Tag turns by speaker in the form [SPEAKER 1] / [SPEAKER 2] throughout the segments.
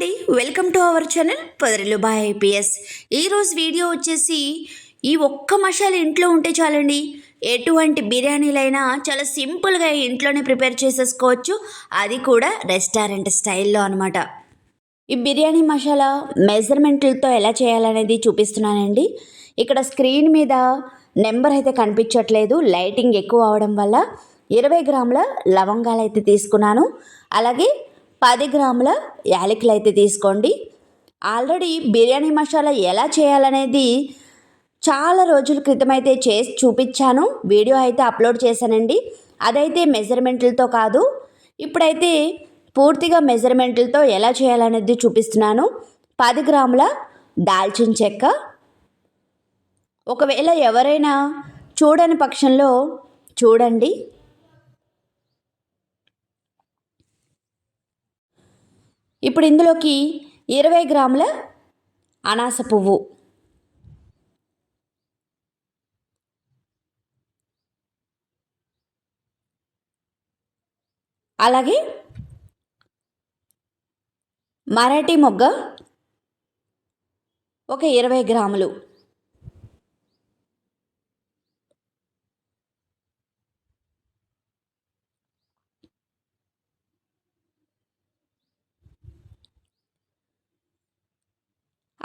[SPEAKER 1] అండి. Welcome to our channel పొదరిలు boy IPS ఈరోజు వీడియో వచ్చేసి ఈ ఒక్క మసాలా ఇంట్లో ఉంటే చాలండి. ఎటువంటి బిర్యానీలైనా చాలా సింపుల్గా ఇంట్లోనే ప్రిపేర్ చేసేసుకోవచ్చు. అది కూడా రెస్టారెంట్ స్టైల్లో అనమాట ఈ బిర్యానీ మసాలా మెజర్మెంట్లతో ఎలా చేయాలనేది చూపిస్తున్నానండి. ఇక్కడ స్క్రీన్ మీద నెంబర్ అయితే కనిపించట్లేదు. లైటింగ్ ఎక్కువ అవడం వల్ల ఇరవై గ్రాముల లవంగాలు అయితే తీసుకున్నాను. అలాగే పది గ్రాముల యాలకులు అయితే తీసుకోండి. ఆల్రెడీ బిర్యానీ మసాలా ఎలా చేయాలనేది చాలా రోజుల క్రితం అయితే చేసి చూపించాను. వీడియో అయితే అప్లోడ్ చేశానండి. అదైతే మెజర్మెంట్లతో కాదు ఇప్పుడైతే పూర్తిగా మెజర్మెంట్లతో ఎలా చేయాలనేది చూపిస్తున్నాను. పది గ్రాముల దాల్చిన చెక్క. ఒకవేళ ఎవరైనా చూడని పక్షంలో చూడండి. ఇప్పుడు ఇందులోకి ఇరవై గ్రాముల అనాస పువ్వు. అలాగే మరాఠీ మొగ్గ ఒక ఇరవై గ్రాములు.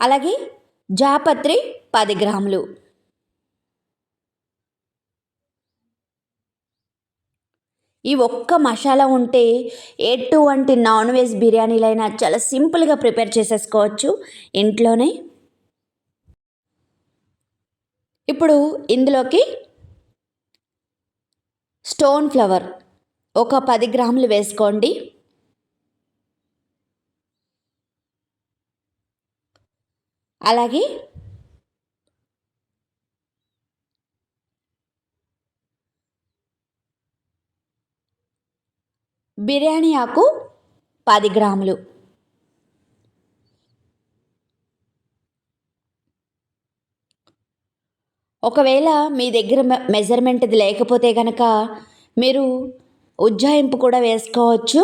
[SPEAKER 1] అలాగే జాపత్రి పది గ్రాములు. ఈ ఒక్క మసాలా ఉంటే ఎటువంటి నాన్ వెజ్ బిర్యానీలైనా చాలా సింపుల్గా ప్రిపేర్ చేసేసుకోవచ్చు. ఇంట్లోనే. ఇప్పుడు ఇందులోకి స్టోన్ ఫ్లవర్ ఒక పది గ్రాములు వేసుకోండి. అలాగే బిర్యానీ ఆకు పది గ్రాములు. ఒకవేళ మీ దగ్గర మెజర్మెంట్ది లేకపోతే కనుక మీరు ఉజ్జాయింపు కూడా వేసుకోవచ్చు.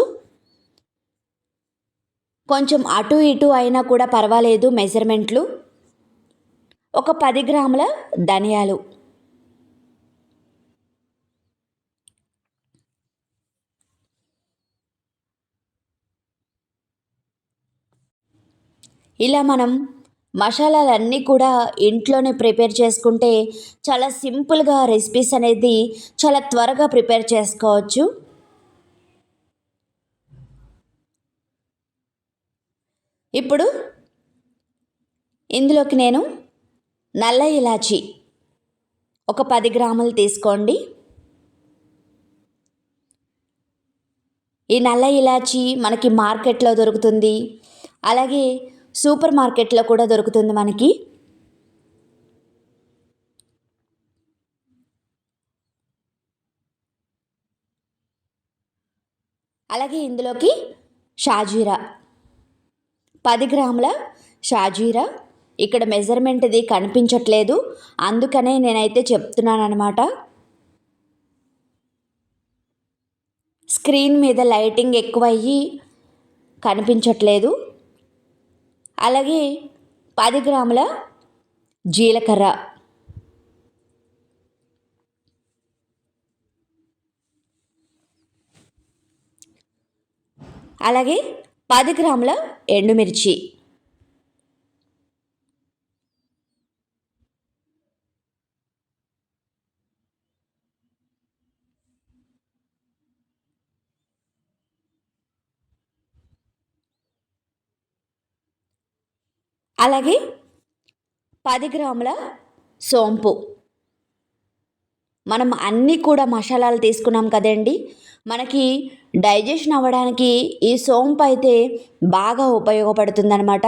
[SPEAKER 1] కొంచెం అటు ఇటు అయినా కూడా పర్వాలేదు మెజర్మెంట్లు. ఒక పది గ్రాముల ధనియాలు. ఇలా మనం మసాలాలన్నీ కూడా ఇంట్లోనే ప్రిపేర్ చేసుకుంటే చాలా సింపుల్గా రెసిపీస్ అనేది చాలా త్వరగా ప్రిపేర్ చేసుకోవచ్చు. ఇప్పుడు ఇందులోకి నేను నల్ల ఇలాచి ఒక పది గ్రాములు తీసుకోండి. ఈ నల్ల ఇలాచి మనకి మార్కెట్లో దొరుకుతుంది. అలాగే సూపర్ మార్కెట్లో కూడా దొరుకుతుంది మనకి. అలాగే ఇందులోకి షాజీరా. పది గ్రాముల షాజీరా. ఇక్కడ మెజర్మెంట్ ఇది కనిపించట్లేదు. అందుకనే నేనైతే చెప్తున్నాను అనమాట స్క్రీన్ మీద లైటింగ్ ఎక్కువయ్యి కనిపించట్లేదు. అలాగే పది గ్రాముల జీలకర్ర. అలాగే పది గ్రాముల ఎండుమిర్చి. అలాగే పది గ్రాముల సోంపు. మనం అన్నీ కూడా మసాలాలు తీసుకున్నాం కదండి. మనకి డైజెషన్ అవ్వడానికి ఈ సోంపు అయితే బాగా ఉపయోగపడుతుందన్నమాట.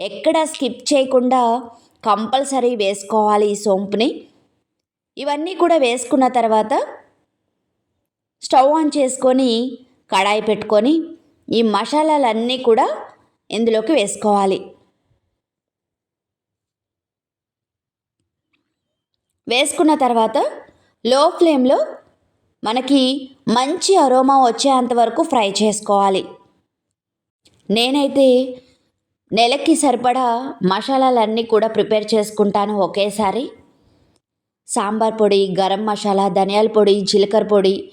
[SPEAKER 1] ఎక్కడ స్కిప్ చేయకుండా కంపల్సరీ వేసుకోవాలి ఈ సోంపుని. ఇవన్నీ కూడా వేసుకున్న తర్వాత స్టవ్ ఆన్ చేసుకొని కడాయి పెట్టుకొని ఈ మసాలాలన్నీ కూడా ఇందులోకి వేసుకోవాలి. వేసుకున్న తర్వాత లో ఫ్లేమ్లో మనకి మంచి అరోమా వచ్చేంత వరకు ఫ్రై చేసుకోవాలి. నేనైతే నెలకి సరిపడా మసాలాలన్నీ కూడా ప్రిపేర్ చేసుకుంటాను ఒకేసారి. సాంబార్ పొడి గరం మసాలా ధనియాల పొడి జీలకర్ర పొడి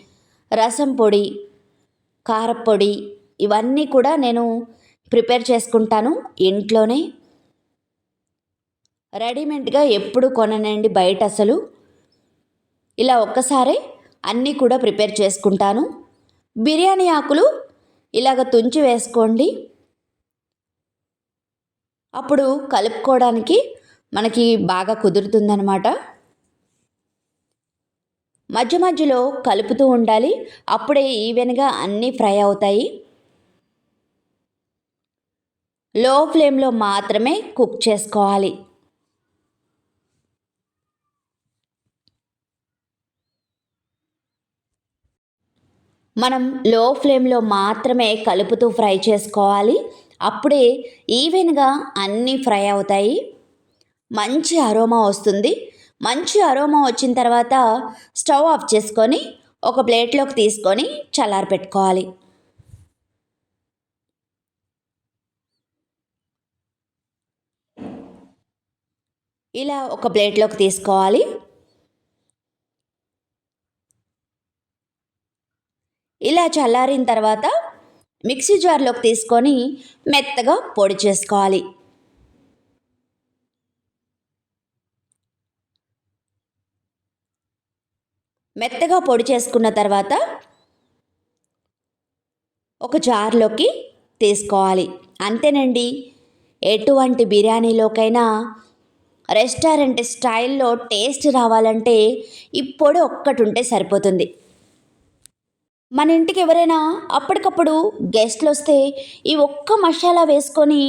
[SPEAKER 1] రసం పొడి కారపొడి ఇవన్నీ కూడా నేను ప్రిపేర్ చేసుకుంటాను ఇంట్లోనే. రెడీమేడ్గా ఎప్పుడు కొననండి బయట అసలు. ఇలా ఒక్కసారే అన్నీ కూడా ప్రిపేర్ చేసుకుంటాను. బిర్యానీ ఆకులు ఇలాగ తుంచి వేసుకోండి. అప్పుడు కలుపుకోవడానికి మనకి బాగా కుదురుతుందనమాట మధ్య మధ్యలో కలుపుతూ ఉండాలి. అప్పుడే ఈవెన్గా అన్నీ ఫ్రై అవుతాయి. లో ఫ్లేమ్లో మాత్రమే కుక్ చేసుకోవాలి. మనం లో ఫ్లేమ్లో మాత్రమే కలుపుతూ ఫ్రై చేసుకోవాలి. అప్పుడే ఈవెన్గా అన్నీ ఫ్రై అవుతాయి. మంచి అరోమా వస్తుంది. మంచి అరోమా వచ్చిన తర్వాత స్టవ్ ఆఫ్ చేసుకొని ఒక ప్లేట్లోకి తీసుకొని చల్లారి పెట్టుకోవాలి. ఇలా ఒక ప్లేట్లోకి తీసుకోవాలి. ఇలా చల్లారిన తర్వాత మిక్సీ జార్లోకి తీసుకొని మెత్తగా పొడి చేసుకోవాలి. మెత్తగా పొడి చేసుకున్న తర్వాత ఒక జార్లోకి తీసుకోవాలి. అంతేనండి ఎటువంటి బిర్యానీలోకైనా రెస్టారెంట్ స్టైల్లో టేస్ట్ రావాలంటే ఈ పొడి ఒక్కటి ఉంటే సరిపోతుంది. మన ఇంటికి ఎవరైనా అప్పటికప్పుడు గెస్ట్లు వస్తే ఈ ఒక్క మసాలా వేసుకొని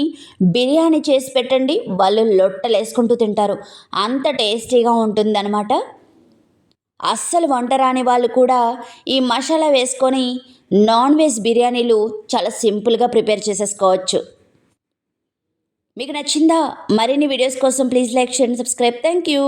[SPEAKER 1] బిర్యానీ చేసి పెట్టండి వాళ్ళు లొట్టలు వేసుకుంటూ తింటారు. అంత టేస్టీగా ఉంటుందన్నమాట. అస్సలు వంట రాని వాళ్ళు కూడా ఈ మసాలా వేసుకొని నాన్ వెజ్ బిర్యానీలు చాలా సింపుల్గా ప్రిపేర్ చేసేసుకోవచ్చు. మీకు నచ్చిందా మరిన్ని వీడియోస్ కోసం please like share subscribe. Thank you